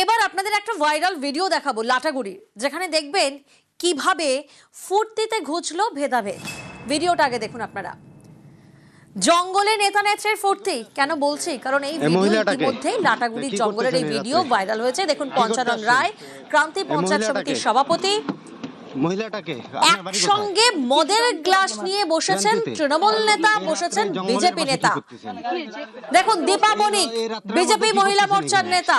এবার আপনাদের একটা ভাইরাল ভিডিও দেখাবো লাটাগুড়ির যেখানে দেখবেন কীভাবে ফুর্তিতে ঘুচলো ভেদাভেদ ভিডিওটা আগে দেখুন আপনারা জঙ্গলে নেতা নেত্রের ফুর্তি কেন বলছি কারণ এই মধ্যে মহিলাটাকে? লাটাগুড়ির জঙ্গলের এই ভিডিও ভাইরাল হয়েছে দেখুন পঞ্চানন রায় ক্রান্তি পঞ্চায়েত? সমিতির সভাপতি মহিলাটাকে? একসঙ্গে মদের গ্লাস নিয়ে বসেছেন তৃণমূল নেতা বসেছেন বিজেপি নেতা। দেখুন দীপা বণিক বিজেপি মহিলা মোর্চার নেতা।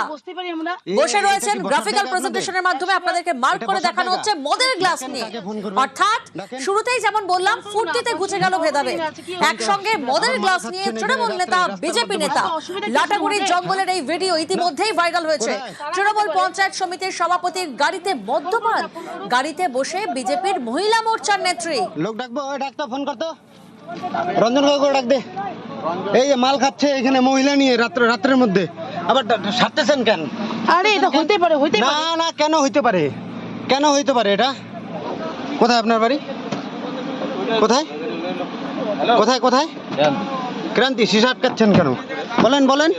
বসে রয়েছেন গ্রাফিক্যাল প্রেজেন্টেশনের মাধ্যমে আপনাদেরকে মার্ক করে দেখানো হচ্ছে মদের গ্লাস নিয়ে? অর্থাৎ শুরুতেই যেমন বললাম ফুর্তিতে ঘুচে গেল ভেদাভেদ। একসঙ্গে মদের গ্লাস নিয়ে তৃণমূল নেতা বিজেপি নেতা। লাটাগুড়ির জঙ্গলের এই ভিডিও ইতিমধ্যেই ভাইরাল হয়েছে। তৃণমূল পঞ্চায়েত সমিতির সভাপতির গাড়িতে মদ্যপান। গাড়িতে বসে বিজেপির মহিলা মোর্চার নেত্রী। লোক ডাকবো ওই ডাক্তার ফোন করতো রঞ্জন কাকু ডাক দে। এই যে মাল খাচ্ছে এখানে মহিলা নিয়ে রাত্রে রাত্রের মধ্যে। আবার সারতেছেন কেন? আরে এটা হতে পারে হতে না পারে। না কেন হইতে পারে? কেন হইতে পারে এটা? কোথায় আপনার বাড়ি? কোথায়? কোথায় কোথায়? ক্রান্তি সিসা আটকাচ্ছেন কেন? বলেন বলেন।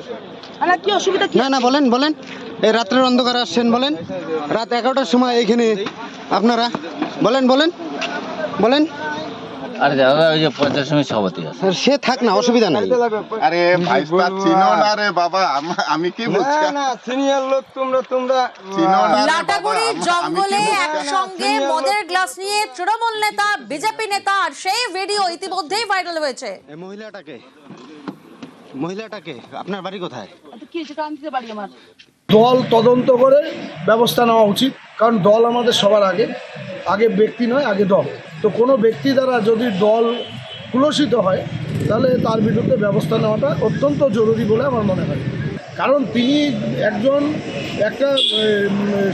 কি অসুবিধা না না বলেন বলেন। এই রাত্রের অন্ধকার আসছেন বলেন। রাত এগারোটার সময় এইখানে আপনারা বলেন বলেন বলেন। আরে দাদা ওই যে পঞ্চায়েত সমিতি সভাপতি আছে। সে থাক না অসুবিধা নাই। আরে ভাইস্তা চিনো না রে বাবা আমি কি বলছি সিনিয়র লোক তোমরা তোমরা। চিনো না রে বাবা, লাটাগুড়ির আম- আমি কি জঙ্গলে একসঙ্গে মদের গ্লাস নিয়ে তৃণমূল নেতা বিজেপি নেতা সেই ভিডিও ইতিমধ্যেই ভাইরাল হয়েছে। এই মহিলাটাকে। মহিলাটাকে? আপনার বাড়ি কোথায়? আচ্ছা, কি সেটা আনতে পারি আমার? দল তদন্ত করে ব্যবস্থা নেওয়া উচিত কারণ দল আমাদের সবার আগে আগে ব্যক্তি নয় আগে দল। তো কোনো ব্যক্তি দ্বারা যদি দল কুলসিত হয় তাহলে তার বিরুদ্ধে ব্যবস্থা নেওয়াটা অত্যন্ত জরুরি বলে আমার মনে হয়। কারণ তিনি একজন একটা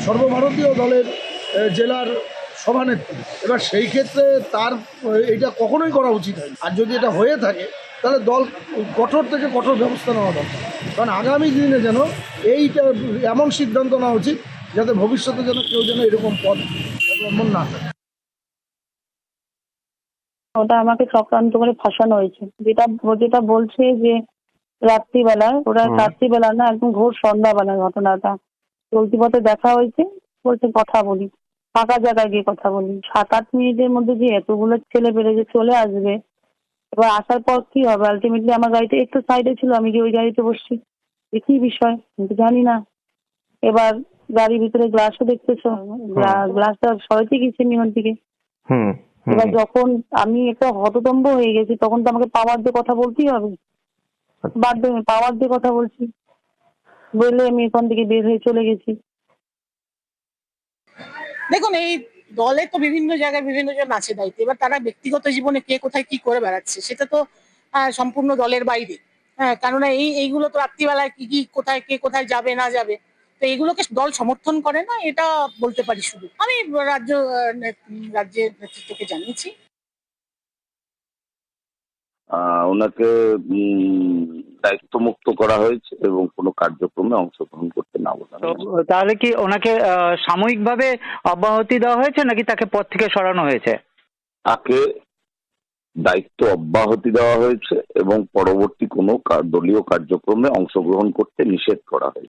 সর্বভারতীয় দলের জেলার সভানেত্রী। এবার সেই ক্ষেত্রে তার এটা কখনোই করা উচিত হয় আর যদি এটা হয়ে থাকে তাহলে দল কঠোর থেকে কঠোর ব্যবস্থা নেওয়া দরকার। কারণ আগামী দিনে যেন এইটা এমন সিদ্ধান্ত নেওয়া উচিত যাতে ভবিষ্যতে যেন কেউ যেন এরকম পথ অবলম্বন না করে। ওটা আমাকে চক্রান্ত করে ফাঁসানো হয়েছে। যেটা ও যেটা বলছে যে রাত্রিবেলা ওরা রাত্রিবেলা না একদম ঘোর সন্ধ্যাবেলার ঘটনাটা। চলতি পথে দেখা হয়েছে বলছে কথা বলি ফাঁকা জায়গায় গিয়ে কথা বলি। সাত আট মিনিটের মধ্যে যে এতগুলো ছেলে বেড়ে যে চলে আসবে এবার আসার পর কি হবে? আলটিমেটলি আমার গাড়িটা একটু সাইডে ছিল আমি কি ওই গাড়িতে বসছি। এ কি বিষয়? কিন্তু জানি না। এবার গাড়ির ভিতরে গ্লাসও দেখতেছো। গ্লাসটা সরাইতে গেছে নিয়ন থেকে? এবার যখন আমি একটা হততম্ব হয়ে গেছি তখন তো আমাকে পাওয়ার দিয়ে কথা বলতেই হবে। বাধ্য হয়ে পাওয়ার দিয়ে কথা বলছি। বলে আমি এখান থেকে বের হয়ে চলে গেছি। দেখুন এই দলে তো বিভিন্ন জায়গায় বিভিন্ন জন আছে দায়িত্ব। এবার তারা ব্যক্তিগত জীবনে কে কোথায় কি করে বেড়াচ্ছে, সেটা তো সম্পূর্ণ দলের বাইরে। হ্যাঁ কেননা এই, এইগুলো তো রাত্রিবেলায় কি কি, কোথায় কে, কোথায় যাবে, না যাবে। তো এইগুলোকে দল সমর্থন করে না, এটা বলতে পারি শুধু। আমি রাজ্য রাজ্যের নেতৃত্বকে জানিয়েছি। ওনাকে দায়িত্বমুক্ত করা হয়েছে এবং কোনো কার্যক্রমে অংশগ্রহণ করতে না বলা তাহলে কি ওনাকে সাময়িকভাবে অব্যাহতি দেওয়া হয়েছে নাকি তাকে পদ থেকে সরানো হয়েছে? তাকে দায়িত্ব অব্যাহতি দেওয়া হয়েছে এবং পরবর্তী কোনো দলীয় কার্যক্রমে অংশগ্রহণ করতে নিষেধ করা হয়েছে।